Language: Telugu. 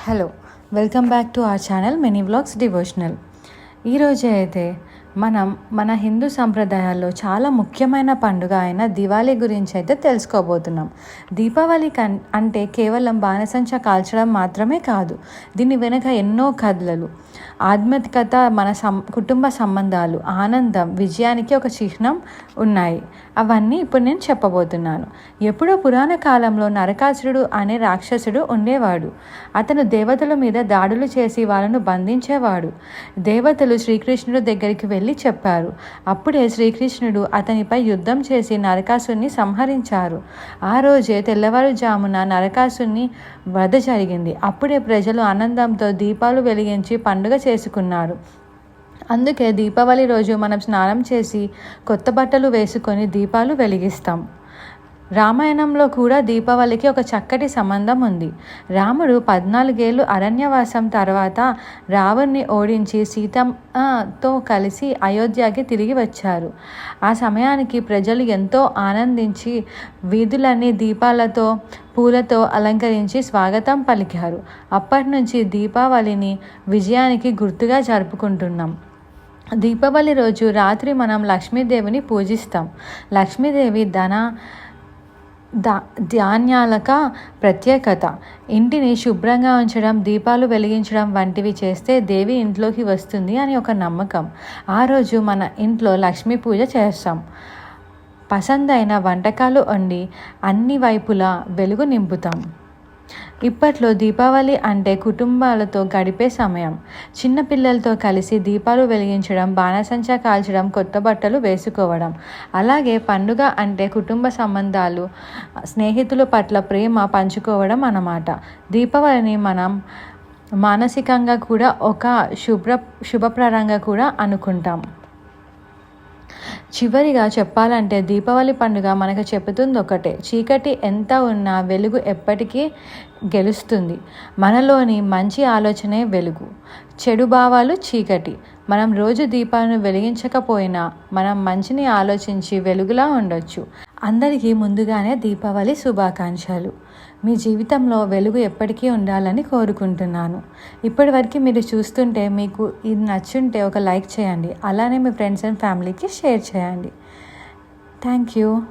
Hello welcome back to our channel mini vlogs devotional ఈరోజు అయితే మనం మన హిందూ సంప్రదాయాల్లో చాలా ముఖ్యమైన పండుగ అయిన దివాళీ గురించి అయితే తెలుసుకోబోతున్నాం. దీపావళి కన్ అంటే కేవలం బాణసంచ కాల్చడం మాత్రమే కాదు దీని వెనుక ఎన్నో కథలు. ఆధ్యాత్మికత మన సం కుటుంబ సంబంధాలు ఆనందం విజయానికి ఒక చిహ్నం ఉన్నాయి. అవన్నీ ఇప్పుడు నేను చెప్పబోతున్నాను. ఎప్పుడో పురాణ కాలంలో నరకాసురుడు అనే రాక్షసుడు ఉండేవాడు. అతను దేవతల మీద దాడులు చేసి వాళ్ళను బంధించేవాడు. దేవతలు శ్రీకృష్ణుడు దగ్గరికి వెళ్ళి చెప్పారు. అప్పుడే శ్రీకృష్ణుడు అతనిపై యుద్ధం చేసి నరకాసుని సంహరించారు. ఆ రోజే తెల్లవారుజామున నరకాసుని వధ జరిగింది. అప్పుడే ప్రజలు ఆనందంతో దీపాలు వెలిగించి పండుగ చేసుకున్నారు. అందుకే దీపావళి రోజు మనం స్నానం చేసి కొత్త బట్టలు వేసుకొని దీపాలు వెలిగిస్తాం. రామాయణంలో కూడా దీపావళికి ఒక చక్కటి సంబంధం ఉంది. రాముడు పద్నాలుగేళ్ళు అరణ్యవాసం తర్వాత రావణ్ణి ఓడించి సీతతో కలిసి అయోధ్యకి తిరిగి వచ్చారు. ఆ సమయానికి ప్రజలు ఎంతో ఆనందించి వీధులన్నీ దీపాలతో పూలతో అలంకరించి స్వాగతం పలికారు. అప్పటి నుంచి దీపావళిని విజయానికి గుర్తుగా జరుపుకుంటున్నాం. దీపావళి రోజు రాత్రి మనం లక్ష్మీదేవిని పూజిస్తాం. లక్ష్మీదేవి ధన దా ధాన్యాలక ప్రత్యేకత. ఇంటిని శుభ్రంగా ఉంచడం దీపాలు వెలిగించడం వంటివి చేస్తే దేవి ఇంట్లోకి వస్తుంది అని ఒక నమ్మకం. ఆ రోజు మన ఇంట్లో లక్ష్మీ పూజ చేస్తాం. పసందైన వంటకాలు వండి అన్ని వైపులా వెలుగు నింపుతాం. ఇప్పట్లో దీపావళి అంటే కుటుంబాలతో గడిపే సమయం. చిన్నపిల్లలతో కలిసి దీపాలు వెలిగించడం బాణసంచా కాల్చడం కొత్త బట్టలు వేసుకోవడం. అలాగే పండుగ అంటే కుటుంబ సంబంధాలు స్నేహితుల పట్ల ప్రేమ పంచుకోవడం అన్నమాట. దీపావళిని మనం మానసికంగా కూడా ఒక శుభ్ర శుభప్రదంగా కూడా అనుకుంటాం. చివరిగా చెప్పాలంటే దీపావళి పండుగ మనకు చెబుతుంది ఒకటే. చీకటి ఎంత ఉన్నా వెలుగు ఎప్పటికీ గెలుస్తుంది. మనలోని మంచి ఆలోచనే వెలుగు. చెడు భావాలు చీకటి. మనం రోజు దీపాలను వెలిగించకపోయినా మనం మంచిని ఆలోచించి వెలుగులా ఉండొచ్చు. అందరికీ ముందుగానే దీపావళి శుభాకాంక్షలు. మీ జీవితంలో వెలుగు ఎప్పటికీ ఉండాలని కోరుకుంటున్నాను. ఇప్పటివరకు మీరు చూస్తుంటే మీకు ఇది నచ్చుంటే ఒక లైక్ చేయండి. అలానే మీ ఫ్రెండ్స్ అండ్ ఫ్యామిలీకి షేర్ చేయండి. Thank you.